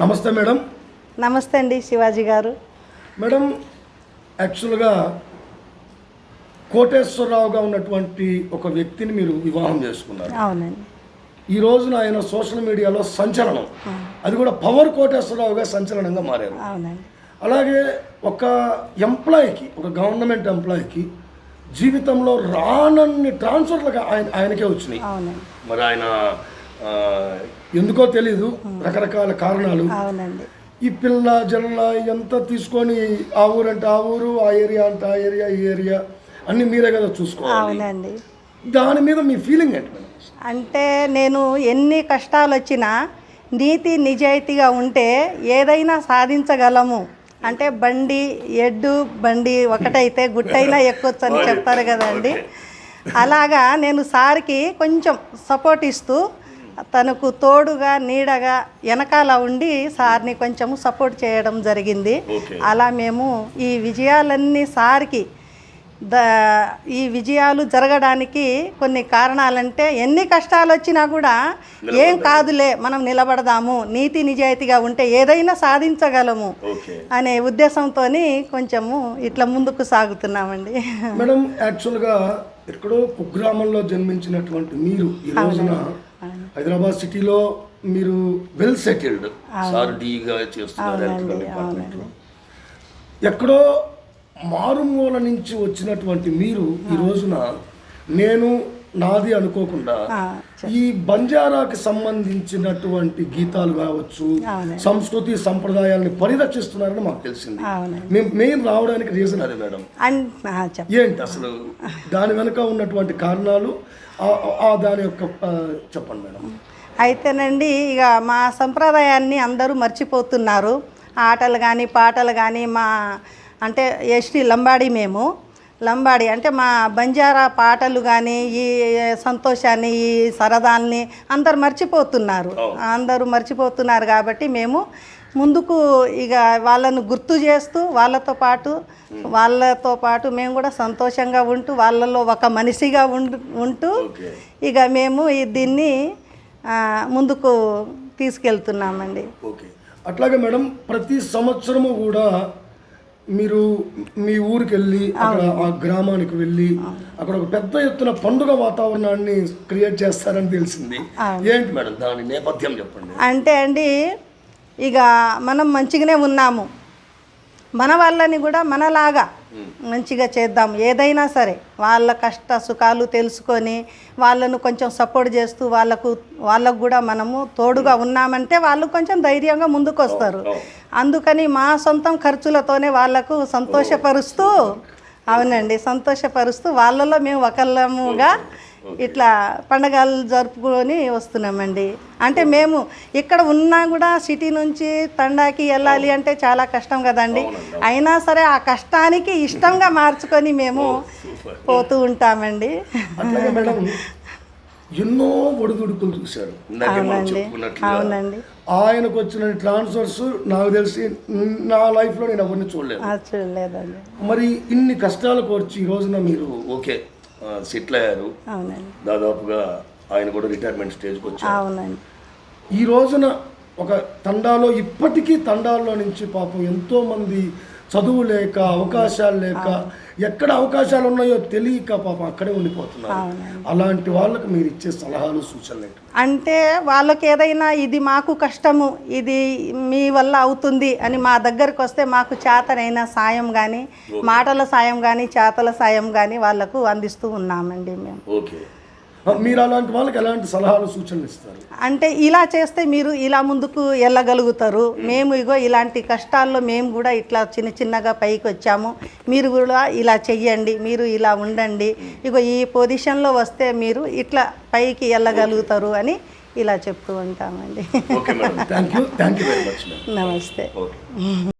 నమస్తే మేడం. నమస్తే అండి శివాజీ గారు. మేడం యాక్చువల్గా కోటేశ్వరరావుగా ఉన్నటువంటి ఒక వ్యక్తిని మీరు వివాహం చేసుకున్నారు. అవునండి. ఈ రోజున ఆయన సోషల్ మీడియాలో సంచలనం. అది కూడా పవర్ కోటేశ్వరరావుగా సంచలనంగా మారారు. అవునండి. అలాగే ఒక ఎంప్లాయీకి ఒక గవర్నమెంట్ ఎంప్లాయీకి జీవితంలో రానన్ని ట్రాన్స్ఫర్లుగా ఆయన ఆయనకే వచ్చినాయి. అవునండి. మరి ఆయన ఎందుకో తెలీదు రకరకాల కారణాలు. అవునండి. ఈ పిల్ల జల్ల ఎంత తీసుకొని ఆ ఊరు అంటే ఆ ఊరు ఆ ఏరియా అంటే ఆ ఏరియా ఈ ఏరియా అన్ని మీరే కదా చూసుకోవాలి. అవునండి. దాని మీద మీ ఫీలింగ్ ఏంటి మేడం? అంటే నేను ఎన్ని కష్టాలు వచ్చినా నీతి నిజాయితీగా ఉంటే ఏదైనా సాధించగలము. అంటే బండి ఎడ్డు బండి ఒకటైతే గుట్టైనా ఎక్కొచ్చు అని చెప్తారు కదండి. అలాగా నేను సార్కి కొంచెం సపోర్ట్ ఇస్తూ తనకు తోడుగా నీడగా వెనకాల ఉండి సార్ని కొంచెం సపోర్ట్ చేయడం జరిగింది. అలా మేము ఈ విజయాలన్నీ సార్కి ద ఈ విజయాలు జరగడానికి కొన్ని కారణాలంటే ఎన్ని కష్టాలు వచ్చినా కూడా ఏం కాదులే మనం నిలబడదాము నీతి నిజాయితీగా ఉంటే ఏదైనా సాధించగలము అనే ఉద్దేశంతో కొంచెము ఇట్లా ముందుకు సాగుతున్నామండి. మేడం యాక్చువల్గా ఎక్కడో కుగ్రామంలో జన్మించినటువంటి మీరు ఈ రోజున హైదరాబాద్ సిటీలో మీరు వెల్ సెటిల్డ్. సార్ డీగా చేస్తున్నారు ఎలక్ట్రికల్ డిపార్ట్మెంట్లో. ఎక్కడో మారుమూల నుంచి వచ్చినటువంటి మీరు ఈ రోజున నేను నాది అనుకోకుండా ఈ బంజారాకి సంబంధించినటువంటి గీతాలు కావచ్చు. సంస్కృతి సంప్రదాయాల్ని పరిరక్షిస్తున్నారని మాకు తెలిసింది. మేము మెయిన్ రావడానికి రీజన్ అదే మేడం. ఏంటి అసలు? దాని వెనుక ఉన్నటువంటి కారణాలు దాని యొక్క చెప్పండి మేడం. అయితేనండి ఇక మా సంప్రదాయాన్ని అందరూ మర్చిపోతున్నారు. ఆటలు కానీ పాటలు కానీ మా అంటే ఎస్టీ లంబాడి మేము. లంబాడి అంటే మా బంజారా పాటలు కానీ ఈ సంతోషాన్ని ఈ సరదాల్ని అందరు మర్చిపోతున్నారు. అందరూ మర్చిపోతున్నారు కాబట్టి మేము ముందుకు ఇక వాళ్ళను గుర్తు చేస్తూ వాళ్ళతో పాటు వాళ్ళతో పాటు మేము కూడా సంతోషంగా ఉంటూ వాళ్ళలో ఒక మనిషిగా ఉంటూ ఇక మేము దీన్ని ముందుకు తీసుకెళ్తున్నామండి. ఓకే అట్లాగే మేడం ప్రతి సంవత్సరము కూడా మీరు మీ ఊరికి వెళ్ళి అక్కడ ఆ గ్రామానికి వెళ్ళి అక్కడ ఒక పెద్ద ఎత్తున పండుగ వాతావరణాన్ని క్రియేట్ చేస్తారని తెలిసింది. ఏంటి మేడం దాని నేపథ్యం చెప్పండి? అంటే అండి ఇక మనం మంచిగానే ఉన్నాము. మన వాళ్ళని కూడా మనలాగా మంచిగా చేద్దాం. ఏదైనా సరే వాళ్ళ కష్ట సుఖాలు తెలుసుకొని వాళ్ళను కొంచెం సపోర్ట్ చేస్తూ వాళ్ళకు వాళ్ళకు కూడా మనము తోడుగా ఉన్నామంటే వాళ్ళు కొంచెం ధైర్యంగా ముందుకు వస్తారు అందుకని మా సొంతం ఖర్చులతోనే వాళ్ళకు సంతోషపరుస్తూ అవునండి సంతోషపరుస్తూ వాళ్ళలో మేము ఒకళ్ళముగా ఇట్లా పండగలు జరుపుకొని వస్తున్నామండి. అంటే మేము ఇక్కడ ఉన్నా కూడా సిటీ నుంచి తండాకి వెళ్ళాలి అంటే చాలా కష్టం కదండి. అయినా సరే ఆ కష్టానికి ఇష్టంగా మార్చుకొని మేము పోతూ ఉంటామండి. ఎన్నో ఒడిదుడుకులు చూశారు. అవునండి ఆయనకు వచ్చిన ట్రాన్స్ఫర్స్ నాకు తెలిసి నా లైఫ్లో నేను ఎవరిని చూడలేదు. చూడలేదండి. మరి ఇన్ని కష్టాలకు వచ్చి ఈ రోజున మీరు ఓకే సెటిల్ అయ్యారు. అవునండి. దాదాపుగా ఆయన కూడా రిటైర్మెంట్ స్టేజ్కి వచ్చారు. అవునండి. ఈ రోజున ఒక తండాలో ఇప్పటికీ తండాల్లో నుంచి పాపం ఎంతో మంది చదువు లేక అవకాశాలు లేక ఎక్కడ అవకాశాలు ఉన్నాయో తెలియక పాపం అక్కడే ఉండిపోతున్నారు. అలాంటి వాళ్ళకి మీరు ఇచ్చే సలహాలు సూచనలు అంటే వాళ్ళకి ఏదైనా ఇది మాకు కష్టము ఇది మీ వల్ల అవుతుంది అని మా దగ్గరకు వస్తే మాకు చేతనైన సాయం కానీ మాటల సాయం కానీ చేతల సాయం కానీ వాళ్ళకు అందిస్తూ ఉన్నామండి మేము. ఓకే. మీరు అలాంటి వాళ్ళకి ఎలాంటి సలహాలు సూచనలు ఇస్తారు? అంటే ఇలా చేస్తే మీరు ఇలా ముందుకు వెళ్ళగలుగుతారు. మేము ఇగో ఇలాంటి కష్టాల్లో మేము కూడా ఇట్లా చిన్న చిన్నగా పైకి వచ్చాము. మీరు కూడా ఇలా చెయ్యండి మీరు ఇలా ఉండండి. ఇగో ఈ పొజిషన్లో వస్తే మీరు ఇట్లా పైకి వెళ్ళగలుగుతారు అని ఇలా చెప్తూ ఉంటామండి. నమస్తే. ఓకే.